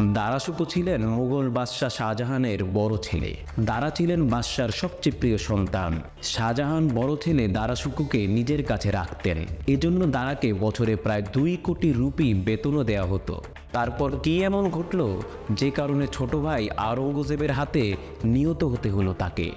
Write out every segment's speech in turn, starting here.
দারাসুকো ছিলেন মুঘল বাদশাহ শাহজাহানের বড় ছেলে। দারা ছিলেন বাদশার সবচেয়ে প্রিয় সন্তান। শাহজাহান বড় ছেলে দারাসুকুকে নিজের কাছে রাখতেন। এজন্য দারাকে বছরে প্রায় দুই কোটি রুপি বেতনও দেওয়া হতো। তারপর কি এমন ঘটল? যে কারণে ছোট ভাই আওরঙ্গজেবের হাতে নিহত হতে হলো তাকে।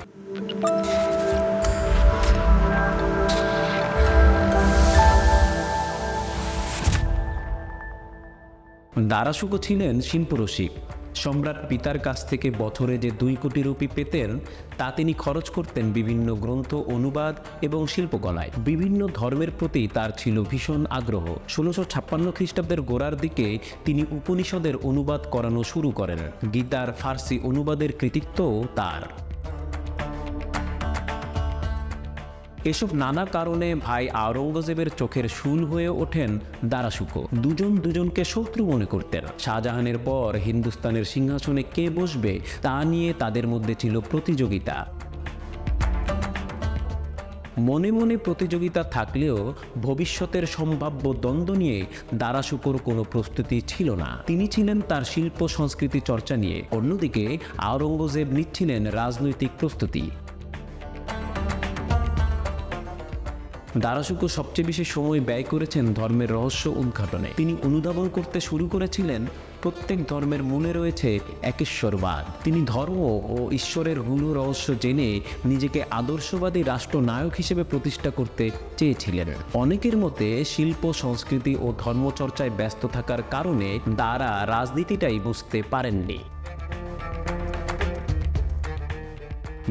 দারাসুকো ছিলেন শিল্পরসিক সম্রাট পিতার কাছ থেকে বছরে যে দুই কোটি রুপি পেতেন, তা তিনি খরচ করতেন বিভিন্ন গ্রন্থ, অনুবাদ এবং শিল্পকলায়। বিভিন্ন ধর্মের প্রতি তার ছিল ভীষণ আগ্রহ। ষোলোশো ছাপ্পান্ন খ্রিস্টাব্দের গোড়ার দিকে তিনি উপনিষদের অনুবাদ করানো শুরু করেন। গীতার ফার্সি অনুবাদের কৃতিত্বও তার। এসব নানা কারণে ভাই আওরঙ্গজেবের চোখের শুল হয়ে ওঠেন দারাসুকো দুজন দুজনকে শত্রু মনে করতেন। শাহজাহানের পর হিন্দুস্তানের সিংহাসনে কে বসবে তা নিয়ে তাদের মধ্যে ছিল প্রতিযোগিতা। মনে মনে প্রতিযোগিতা থাকলেও ভবিষ্যতের সম্ভাব্য দ্বন্দ্ব নিয়ে দারাসুকোর কোনো প্রস্তুতি ছিল না। তিনি ছিলেন তার শিল্প সংস্কৃতি চর্চা নিয়ে। অন্যদিকে আওরঙ্গজেব নিচ্ছিলেন রাজনৈতিক প্রস্তুতি। দারাসুকো সবচেয়ে বেশি সময় ব্যয় করেছেন ধর্মের রহস্য উদ্ঘাটনে। তিনি অনুধাবন করতে শুরু করেছিলেন, প্রত্যেক ধর্মের মূলে রয়েছে একেশ্বরবাদ। তিনি ধর্ম ও ঈশ্বরের হুল রহস্য জেনে নিজেকে আদর্শবাদী রাষ্ট্রনায়ক হিসেবে প্রতিষ্ঠা করতে চেয়েছিলেন। অনেকের মতে শিল্প, সংস্কৃতি ও ধর্মচর্চায় ব্যস্ত থাকার কারণে দ্বারা রাজনীতিটাই বুঝতে পারেননি।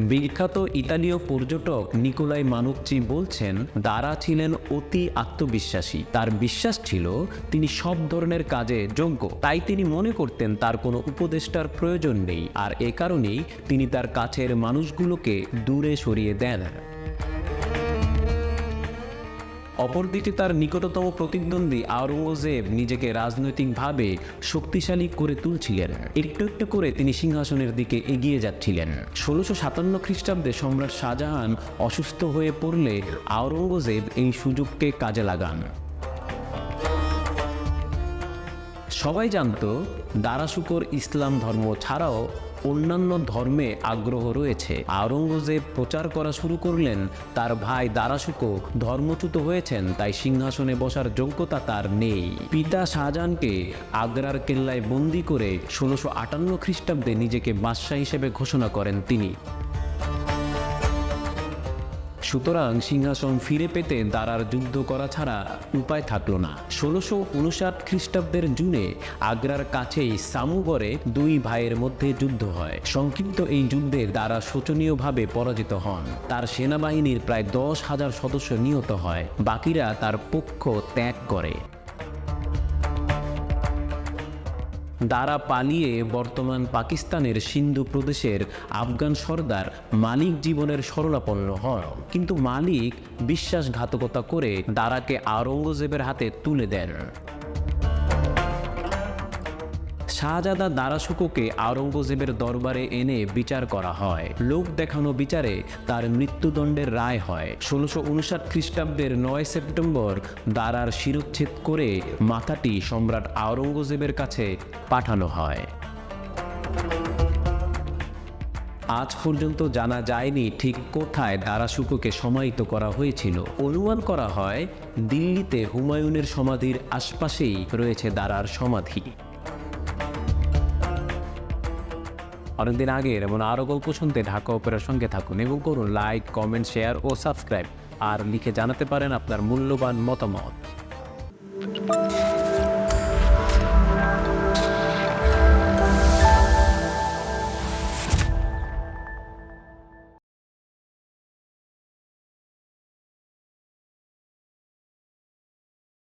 বিখ্যাত ইতালীয় পর্যটক নিকোলাই মানুচ্চি বলছেন, দারা ছিলেন অতি আত্মবিশ্বাসী। তার বিশ্বাস ছিল তিনি সব ধরনের কাজে যোগ্য। তাই তিনি মনে করতেন তার কোনো উপদেষ্টার প্রয়োজন নেই। আর এ কারণেই তিনি তার কাছের মানুষগুলোকে দূরে সরিয়ে দেন। অপরদিকে তার নিকটতম প্রতিদ্বন্দ্বী আওরঙ্গজেব নিজেকে রাজনৈতিকভাবে শক্তিশালী করে তুলছিলেন, একটু একটু করে তিনি সিংহাসনের দিকে এগিয়ে যাচ্ছিলেন। ষোলোশো সাতান্ন খ্রিস্টাব্দে সম্রাট শাহজাহান অসুস্থ হয়ে পড়লে আওরঙ্গজেব এই সুযোগকে কাজে লাগান। সবাই জানতো, দারাশুকর ইসলাম ধর্ম ছাড়াও অন্যান্য ধর্মে আগ্রহ রয়েছে। আওরঙ্গজেব প্রচার করা শুরু করলেন, তার ভাই দারাসুকো ধর্মচ্যুত হয়েছেন, তাই সিংহাসনে বসার যোগ্যতা তার নেই। পিতা শাহজাহানকে আগ্রার কেল্লায় বন্দি করে ষোলোশো আটান্ন খ্রিস্টাব্দে নিজেকে বাদশাহ হিসেবে ঘোষণা করেন তিনি। সুতরাং সিংহাসন ফিরে পেতে দারার যুদ্ধ করা ছাড়া উপায় থাকল না। ষোলোশো উনষাট খ্রিস্টাব্দের জুনে আগ্রার কাছেই সামুগড়ে দুই ভাইয়ের মধ্যে যুদ্ধ হয়। সংক্ষিপ্ত এই যুদ্ধে দ্বারা শোচনীয়ভাবে পরাজিত হন। তার সেনাবাহিনীর প্রায় দশ হাজার সদস্য নিহত হয়। বাকিরা তার পক্ষ ত্যাগ করে। দ্বারা পালিয়ে বর্তমান পাকিস্তানের সিন্ধু প্রদেশের আফগান সর্দার মালিক জীবনের সরলাপন্ন হন। কিন্তু মালিক বিশ্বাসঘাতকতা করে দারাকে আওরঙ্গজেবের হাতে তুলে দেন। শাহজাদা দারাসুকোকে আওরঙ্গজেবের দরবারে এনে বিচার করা হয়। লোক দেখানো বিচারে তার মৃত্যুদণ্ডের রায় হয়। ষোলোশো উনষাট খ্রিস্টাব্দের নয় সেপ্টেম্বর দারার শিরোচ্ছেদ করে মাথাটি সম্রাট আওরঙ্গজেবের কাছে পাঠানো হয়। আজ পর্যন্ত জানা যায়নি ঠিক কোথায় দারাসুকোকে সমাহিত করা হয়েছিল। অনুমান করা হয়, দিল্লিতে হুমায়ুনের সমাধির আশপাশেই রয়েছে দারার সমাধি। অনেকদিন আগের এমন আরও গল্প শুনতে ঢাকা অপেরার সঙ্গে থাকুন এবং করুন লাইক, কমেন্ট, শেয়ার ও সাবস্ক্রাইব। আর লিখে জানাতে পারেন আপনার মূল্যবান মতামত।